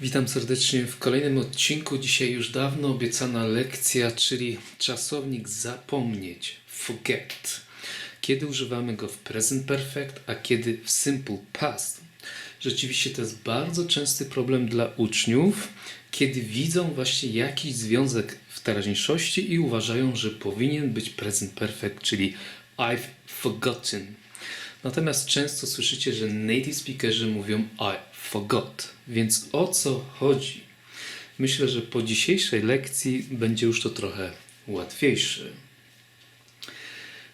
Witam serdecznie w kolejnym odcinku. Dzisiaj już dawno obiecana lekcja, czyli czasownik zapomnieć, forget. Kiedy używamy go w present perfect, a kiedy w simple past. Rzeczywiście to jest bardzo częsty problem dla uczniów, kiedy widzą właśnie jakiś związek w teraźniejszości i uważają, że powinien być present perfect, czyli I've forgotten. Natomiast często słyszycie, że native speakerzy mówią I forgot. Więc o co chodzi? Myślę, że po dzisiejszej lekcji będzie już to trochę łatwiejsze.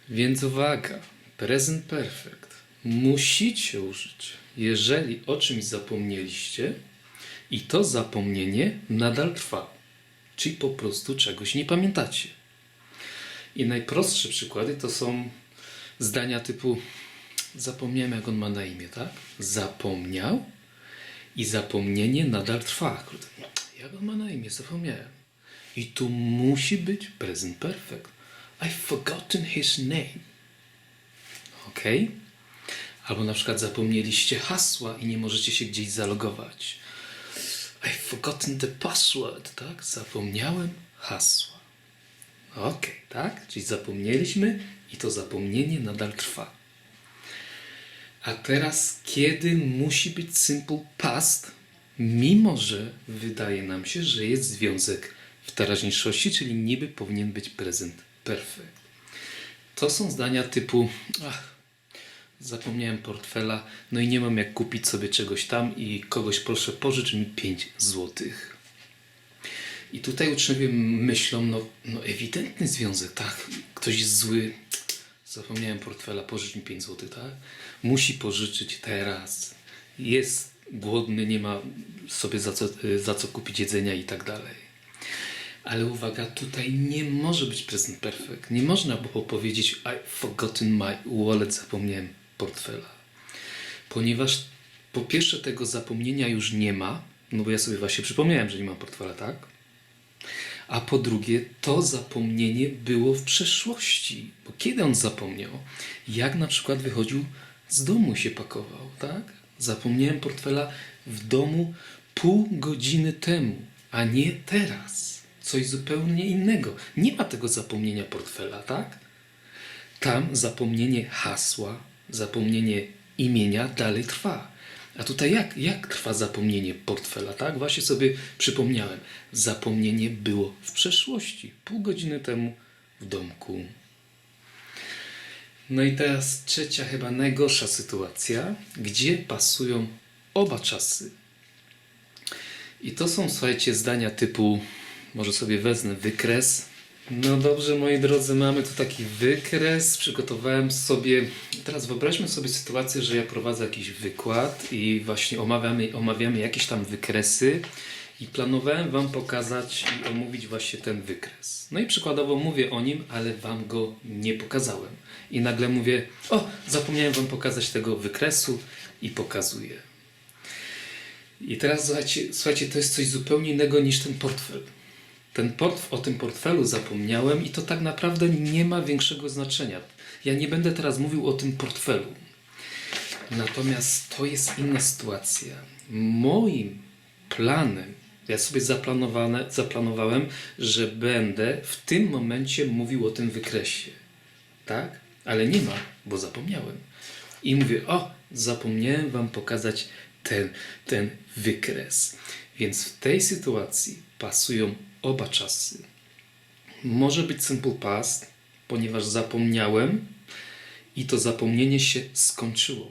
Więc uwaga, present perfect musicie użyć, jeżeli o czymś zapomnieliście i to zapomnienie nadal trwa, czyli po prostu czegoś nie pamiętacie. I najprostsze przykłady to są zdania typu zapomniałem jak on ma na imię, tak? Zapomniał i zapomnienie nadal trwa. Kurde, Jak on ma na imię? Zapomniałem. I tu musi być present perfect. I've forgotten his name. Ok? Albo na przykład zapomnieliście hasła i nie możecie się gdzieś zalogować. I've forgotten the password, tak? Zapomniałem hasła. Ok, tak? Czyli zapomnieliśmy i to zapomnienie nadal trwa. A teraz, kiedy musi być simple past, mimo że wydaje nam się, że jest związek w teraźniejszości, czyli niby powinien być present perfect. To są zdania typu ach, zapomniałem portfela, no i nie mam jak kupić sobie czegoś tam i kogoś proszę pożycz mi 5 złotych. I tutaj uczniowie myślą, no, no ewidentny związek, tak, ktoś jest zły, zapomniałem portfela, pożycz mi 5 zł, tak? Musi pożyczyć teraz. Jest głodny, nie ma sobie za co, za co kupić jedzenia i tak dalej. Ale uwaga, tutaj nie może być present perfect. Nie można było powiedzieć I forgotten my wallet, zapomniałem portfela. Ponieważ po pierwsze tego zapomnienia już nie ma, no bo ja sobie właśnie przypomniałem, że nie mam portfela, tak? A po drugie, to zapomnienie było w przeszłości. Bo kiedy on zapomniał? Jak na przykład wychodził z domu się pakował, tak? Zapomniałem portfela w domu pół godziny temu, a nie teraz. Coś zupełnie innego. Nie ma tego zapomnienia portfela, tak? Tam zapomnienie hasła, zapomnienie imienia dalej trwa. A tutaj jak, jak trwa zapomnienie portfela, tak? Właśnie sobie przypomniałem. Zapomnienie było w przeszłości, pół godziny temu w domku. No i teraz trzecia, chyba najgorsza sytuacja, gdzie pasują oba czasy. I to są, słuchajcie, zdania typu, może sobie wezmę wykres. No dobrze, moi drodzy, mamy tu taki wykres. Przygotowałem sobie. Teraz wyobraźmy sobie sytuację, że ja prowadzę jakiś wykład i właśnie omawiamy, omawiamy jakieś tam wykresy. I planowałem Wam pokazać i omówić właśnie ten wykres. No i przykładowo mówię o nim, ale Wam go nie pokazałem. I nagle mówię: O, zapomniałem Wam pokazać tego wykresu i pokazuję. I teraz słuchajcie, słuchajcie, to jest coś zupełnie innego niż ten portfel. Ten portf o tym portfelu zapomniałem i to tak naprawdę nie ma większego znaczenia. Ja nie będę teraz mówił o tym portfelu. Natomiast to jest inna sytuacja. Moim planem, ja sobie zaplanowane, zaplanowałem, że będę w tym momencie mówił o tym wykresie. Tak? Ale nie ma, bo zapomniałem. I mówię, o, zapomniałem Wam pokazać ten, ten wykres. Więc w tej sytuacji pasują oba czasy. Może być simple past, ponieważ zapomniałem i to zapomnienie się skończyło.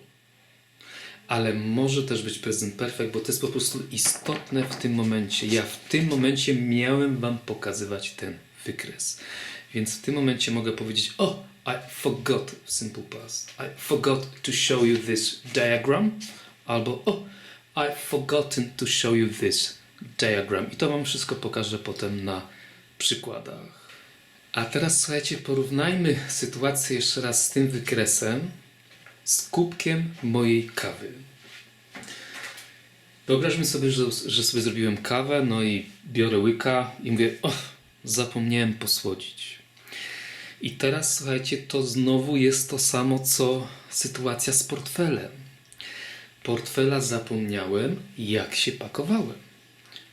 Ale może też być present perfect, bo to jest po prostu istotne w tym momencie. Ja w tym momencie miałem Wam pokazywać ten wykres. Więc w tym momencie mogę powiedzieć: Oh, I forgot simple past. I forgot to show you this diagram. Albo Oh, I've forgotten to show you this diagram. I to Wam wszystko pokażę potem na przykładach. A teraz słuchajcie, porównajmy sytuację jeszcze raz z tym wykresem z kubkiem mojej kawy. Wyobraźmy sobie, że, że sobie zrobiłem kawę, no i biorę łyka i mówię, o, zapomniałem posłodzić. I teraz słuchajcie, to znowu jest to samo, co sytuacja z portfelem. Portfela zapomniałem, jak się pakowałem.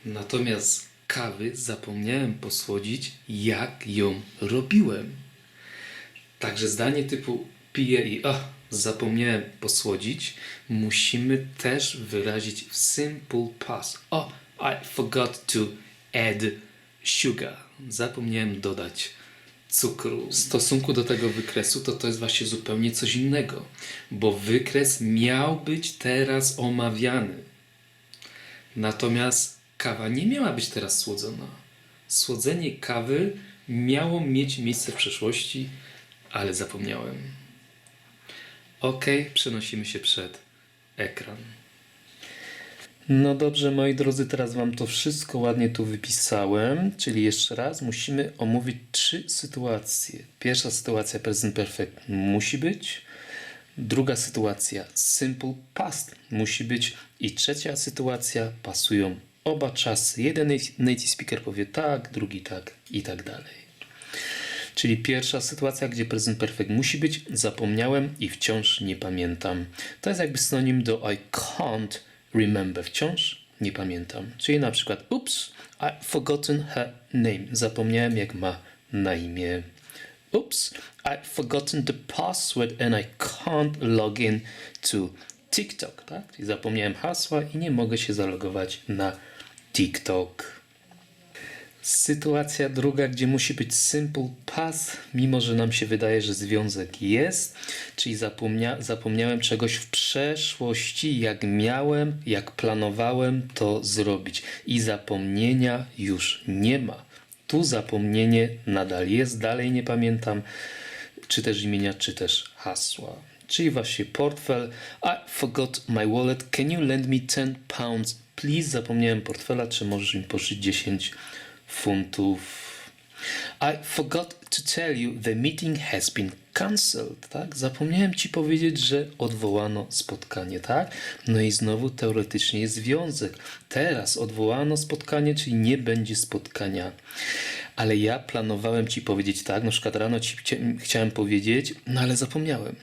Natomiast kawy zapomniałem posłodzić, jak ją robiłem. Także zdanie typu piję i a, zapomniałem posłodzić, musimy też wyrazić w simple past. Oh, I forgot to add sugar. Zapomniałem dodać cukru. W stosunku do tego wykresu to to jest właśnie zupełnie coś innego, bo wykres miał być teraz omawiany. Natomiast kawa nie miała być teraz słodzona. Słodzenie kawy miało mieć miejsce w przeszłości, ale zapomniałem. Ok, przenosimy się przed ekran. No dobrze, moi drodzy, teraz Wam to wszystko ładnie tu wypisałem. Czyli jeszcze raz musimy omówić trzy sytuacje. Pierwsza sytuacja present perfect musi być. Druga sytuacja simple past musi być. I trzecia sytuacja pasują oba czasy. Jeden native speaker powie tak, drugi tak i tak dalej. Czyli pierwsza sytuacja, gdzie present perfect musi być, zapomniałem i wciąż nie pamiętam. To jest jakby synonim do I can't remember, wciąż nie pamiętam. Czyli na przykład, oops, I forgotten her name. Zapomniałem jak ma na imię. Oops, I forgotten the password and I can't log in to TikTok. Tak? Zapomniałem hasła i nie mogę się zalogować na TikTok. Sytuacja druga, gdzie musi być simple past, mimo że nam się wydaje, że związek jest, czyli zapomnia zapomniałem czegoś w przeszłości, jak miałem, jak planowałem to zrobić i zapomnienia już nie ma. Tu zapomnienie nadal jest, dalej nie pamiętam, czy też imienia, czy też hasła. Czyli właśnie portfel. I forgot my wallet. Can you lend me 10 pounds, please? Zapomniałem portfela, czy możesz mi pożyczyć 10 funtów. I forgot to tell you the meeting has been cancelled, tak? Zapomniałem ci powiedzieć, że odwołano spotkanie, tak? No i znowu teoretycznie jest związek. Teraz odwołano spotkanie, czyli nie będzie spotkania. Ale ja planowałem ci powiedzieć tak, na przykład rano ci chcia- chciałem powiedzieć, no ale zapomniałem.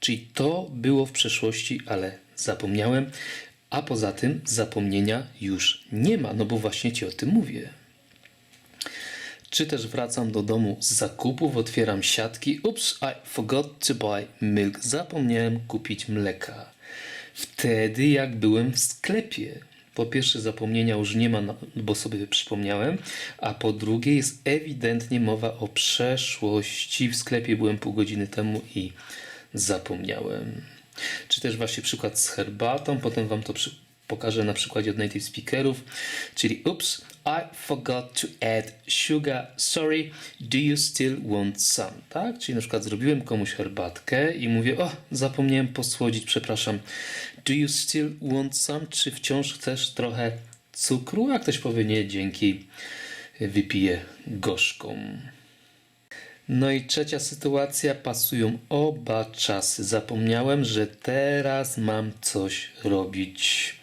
Czyli to było w przeszłości, ale zapomniałem, a poza tym zapomnienia już nie ma, no bo właśnie ci o tym mówię. Czy też wracam do domu z zakupów, otwieram siatki. Ups, I forgot to buy milk. Zapomniałem kupić mleka. Wtedy, jak byłem w sklepie. Po pierwsze, zapomnienia już nie ma, bo sobie przypomniałem, a po drugie, jest ewidentnie mowa o przeszłości. W sklepie byłem pół godziny temu i zapomniałem. Czy też właśnie przykład z herbatą, potem Wam to przy, pokażę na przykładzie od native speakerów, czyli oops, I forgot to add sugar, sorry, do you still want some, tak? Czyli na przykład zrobiłem komuś herbatkę i mówię, o, zapomniałem posłodzić, przepraszam, do you still want some, czy wciąż chcesz trochę cukru? A ktoś powie, nie, dzięki, wypiję gorzką. No i trzecia sytuacja, pasują oba czasy. Zapomniałem, że teraz mam coś robić.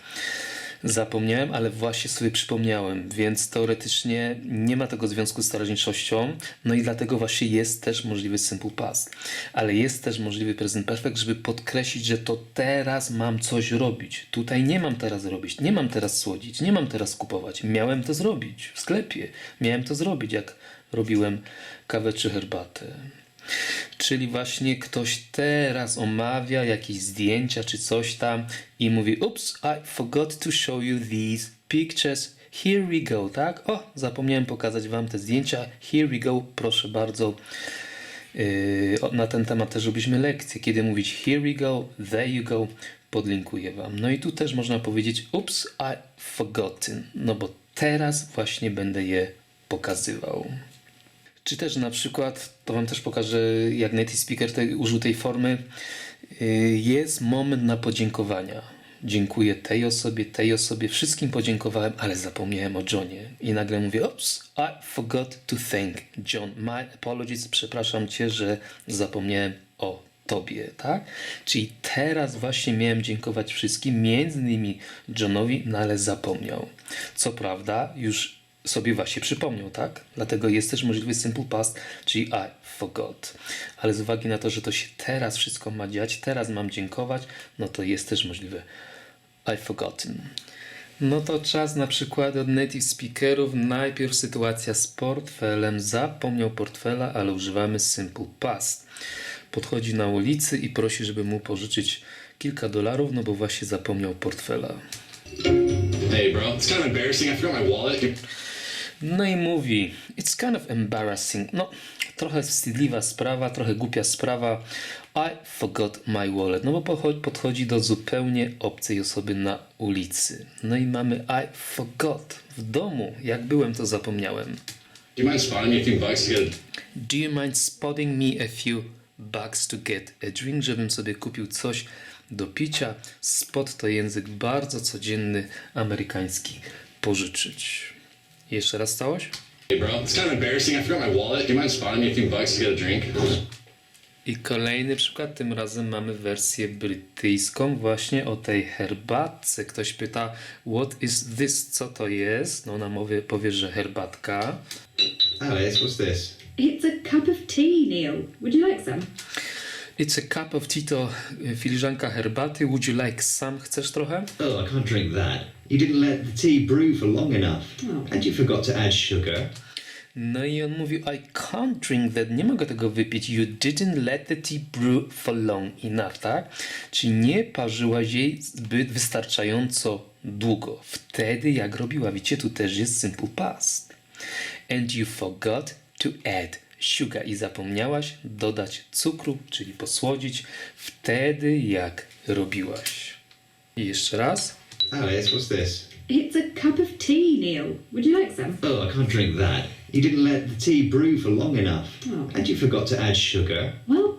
Zapomniałem, ale właśnie sobie przypomniałem, więc teoretycznie nie ma tego związku z teraźniejszością, no i dlatego właśnie jest też możliwy simple past. Ale jest też możliwy present perfect, żeby podkreślić, że to teraz mam coś robić. Tutaj nie mam teraz robić, nie mam teraz słodzić, nie mam teraz kupować. Miałem to zrobić w sklepie. Miałem to zrobić, jak robiłem kawę czy herbatę. Czyli właśnie ktoś teraz omawia jakieś zdjęcia czy coś tam i mówi Oops, I forgot to show you these pictures. Here we go, tak? O, zapomniałem pokazać wam te zdjęcia. Here we go, proszę bardzo. Yy, na ten temat też robiliśmy lekcję. Kiedy mówić here we go, there you go, podlinkuję wam. No i tu też można powiedzieć Oops, I forgotten. No bo teraz właśnie będę je pokazywał. Czy też na przykład, to Wam też pokażę, jak native speaker tej, użył tej formy, yy, jest moment na podziękowania. Dziękuję tej osobie, tej osobie, wszystkim podziękowałem, ale zapomniałem o Johnie. I nagle mówię, ops, I forgot to thank John. My apologies, przepraszam Cię, że zapomniałem o Tobie, tak? Czyli teraz właśnie miałem dziękować wszystkim, między innymi Johnowi, no ale zapomniał. Co prawda, już sobie właśnie przypomniał, tak? Dlatego jest też możliwy simple past, czyli I forgot. Ale z uwagi na to, że to się teraz wszystko ma dziać, teraz mam dziękować, no to jest też możliwe I forgotten. No to czas na przykłady od native speakerów. Najpierw sytuacja z portfelem. Zapomniał portfela, ale używamy simple past. Podchodzi na ulicy i prosi, żeby mu pożyczyć kilka dolarów, no bo właśnie zapomniał portfela. Hey, bro, it's kind of embarrassing. I forgot my wallet. No i mówi, it's kind of embarrassing. No, trochę wstydliwa sprawa, trochę głupia sprawa. I forgot my wallet. No bo podchodzi do zupełnie obcej osoby na ulicy. No i mamy I forgot. W domu, jak byłem, to zapomniałem. Do you mind spotting me a few bucks to get Do you mind spotting me a few bucks to get a drink? Żebym sobie kupił coś do picia. Spot to język bardzo codzienny, amerykański. Pożyczyć. Jeszcze raz całość? Hey, bro, it's kind of embarrassing. I forgot my wallet. Do you mind spotting me a few bucks to get a drink? I kolejny przykład, tym razem mamy wersję brytyjską właśnie o tej herbatce. Ktoś pyta, what is this, co to jest? No ona mowie, powie, że herbatka. Alice, what's this? It's a cup of tea, Neil. Would you like some? It's a cup of tea, to y, filiżanka herbaty. Would you like some? Chcesz trochę? Oh, I can't drink that. You didn't let the tea brew for long enough. Oh. And you forgot to add sugar. No i on mówi, I can't drink that, nie mogę tego wypić. You didn't let the tea brew for long enough, tak? Czyli nie parzyłaś jej zbyt wystarczająco długo. Wtedy jak robiła, widzicie, tu też jest simple past. And you forgot to add sugar. I zapomniałaś dodać cukru, czyli posłodzić, wtedy jak robiłaś. I jeszcze raz. Alice, what's this? It's a cup of tea, Neil. Would you like some? Oh, I can't drink that. You didn't let the tea brew for long enough. Oh. And you forgot to add sugar. Well,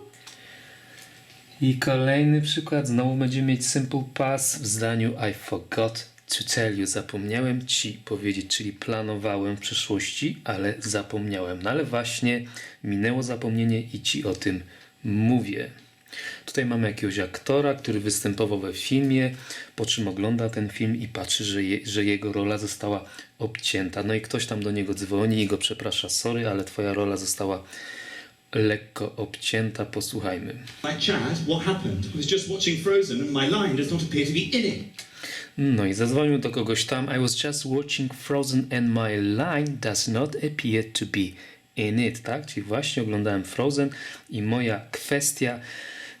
I kolejny przykład, znowu będziemy mieć simple past w zdaniu I forgot you. Zapomniałem ci powiedzieć, czyli planowałem w przyszłości, ale zapomniałem. No ale właśnie minęło zapomnienie i ci o tym mówię. Tutaj mamy jakiegoś aktora, który występował we filmie, po czym ogląda ten film i patrzy, że, je, że jego rola została obcięta. No i ktoś tam do niego dzwoni i go przeprasza, sorry, ale twoja rola została lekko obcięta. Posłuchajmy. My Chad, what happened? I was just watching Frozen and my line does not appear to be in it. No i zadzwonił do kogoś tam. I was just watching Frozen and my line does not appear to be in it, tak? Czyli właśnie oglądałem Frozen i moja kwestia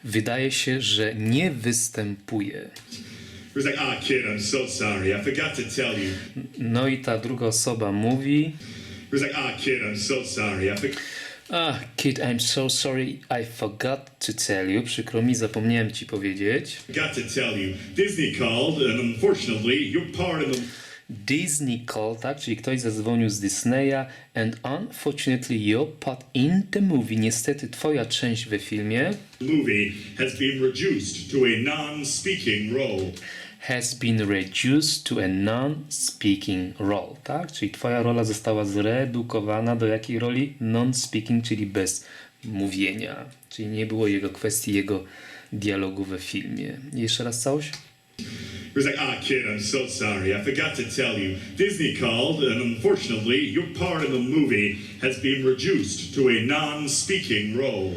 wydaje się, że nie występuje. Ah. No i ta druga osoba mówi like, ah, kid, I'm so sorry. I forgot. To tell you. Przykro mi, zapomniałem ci powiedzieć. Got to tell you, Disney called, and unfortunately, you're part of the Disney call, tak? Czyli ktoś zadzwonił z Disneya and unfortunately your part in the movie, niestety twoja część we filmie movie has been reduced to a non-speaking role. Has been reduced to a non-speaking role, tak? Czyli twoja rola została zredukowana do jakiej roli? Non-speaking, czyli bez mówienia. Czyli nie było jego kwestii, jego dialogu we filmie. Jeszcze raz całość? He was like, ah, kid, I'm so sorry. I forgot to tell you, Disney called, and unfortunately, your part in the movie has been reduced to a non-speaking role.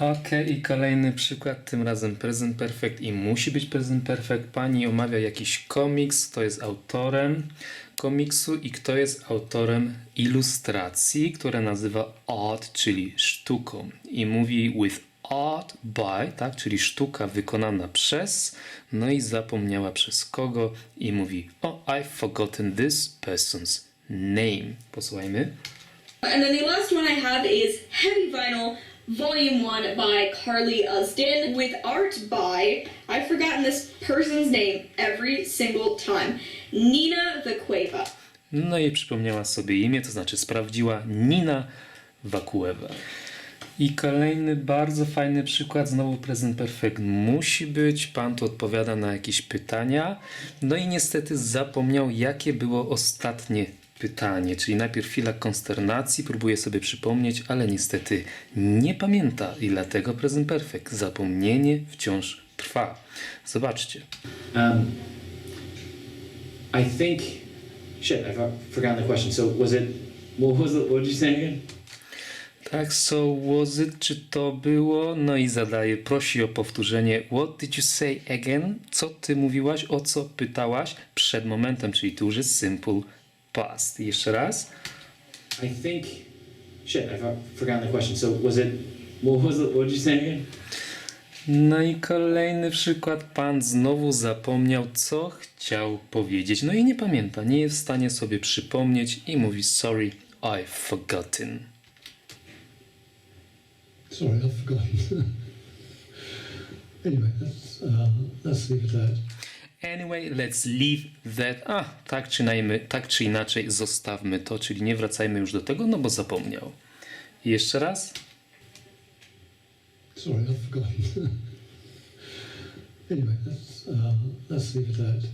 Okej, i kolejny przykład, tym razem Present Perfect i musi być Present Perfect. Pani omawia jakiś komiks, kto jest autorem komiksu i kto jest autorem ilustracji, które nazywa art, czyli sztuką. I mówi with art by, tak, czyli sztuka wykonana przez, no i zapomniała przez kogo i mówi oh, I've forgotten this person's name. Posłuchajmy. And then the last one I have is Heavy Vinyl, Volume 1 by Carly Usdin, with art by, I've forgotten this person's name every single time, Nina Vaqueva. No i przypomniała sobie imię, to znaczy sprawdziła Nina Wakuewa. I kolejny bardzo fajny przykład, znowu prezent perfekt musi być. Pan tu odpowiada na jakieś pytania. No i niestety zapomniał, jakie było ostatnie pytanie. Czyli najpierw chwila konsternacji, próbuje sobie przypomnieć, ale niestety nie pamięta i dlatego prezent perfekt. Zapomnienie wciąż trwa. Zobaczcie. Um, I think. Shit, I've forgotten the question. So was it? What was it? What did you say again? Tak, so was it, czy to było? No i zadaje, prosi o powtórzenie. What did you say again? Co ty mówiłaś, o co pytałaś przed momentem, czyli tu już jest simple past. Jeszcze raz. I think. Shit, I for- forgotten the question. So was it? What was it? What did you say again? No i kolejny przykład. Pan znowu zapomniał, co chciał powiedzieć. No i nie pamięta, nie jest w stanie sobie przypomnieć i mówi sorry, I've forgotten. Sorry, I've forgotten. anyway, let's, uh, let's leave it at that. Anyway, let's leave that. A, tak czy, najmy, tak czy inaczej zostawmy to, czyli nie wracajmy już do tego, no bo zapomniał. Jeszcze raz. Sorry, I've forgotten. anyway, let's, uh, let's leave it at that.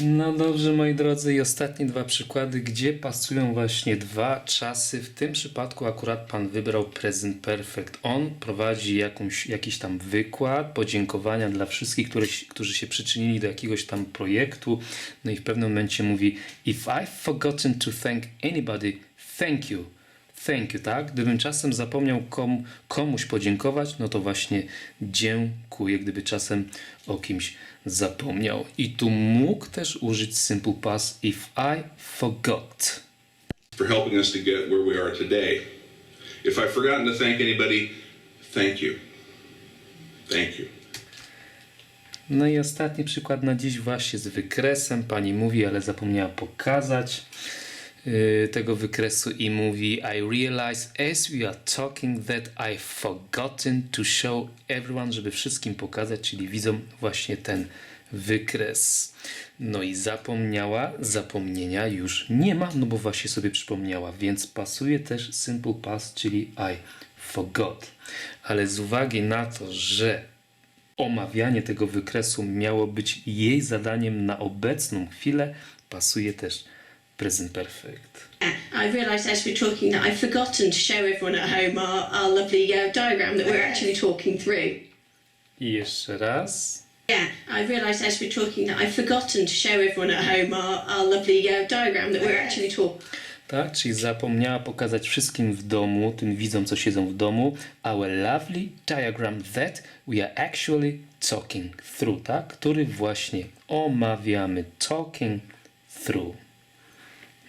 No dobrze, moi drodzy, i ostatnie dwa przykłady, gdzie pasują właśnie dwa czasy. W tym przypadku akurat pan wybrał present perfect. On prowadzi jakąś, jakiś tam wykład, podziękowania dla wszystkich, które, którzy się przyczynili do jakiegoś tam projektu. No i w pewnym momencie mówi: If I've forgotten to thank anybody, thank you. Thank you, tak? Gdybym czasem zapomniał kom, komuś podziękować, no to właśnie dziękuję, gdyby czasem o kimś zapomniał. I tu mógł też użyć simple past if I forgot. for helping us to get where we are today. If I've forgotten to thank anybody, thank you. Thank you. No i ostatni przykład na dziś właśnie z wykresem. Pani mówi, ale zapomniała pokazać tego wykresu i mówi I realize as we are talking that I've forgotten to show everyone, żeby wszystkim pokazać, czyli widzą właśnie ten wykres. No i zapomniała, zapomnienia już nie ma, no bo właśnie sobie przypomniała, więc pasuje też simple past, czyli I forgot. Ale z uwagi na to, że omawianie tego wykresu miało być jej zadaniem na obecną chwilę, pasuje też present perfect. I realised as we're talking that I've forgotten to show everyone at home our, our lovely uh, diagram that we're actually talking through. I jeszcze raz. Yeah, I realised as we're talking that I've forgotten to show everyone at home our, our lovely uh, diagram that we're actually talking. Tak, czyli zapomniała pokazać wszystkim w domu, tym widzom, co siedzą w domu, our lovely diagram that we are actually talking through, tak? Który właśnie omawiamy. Talking through.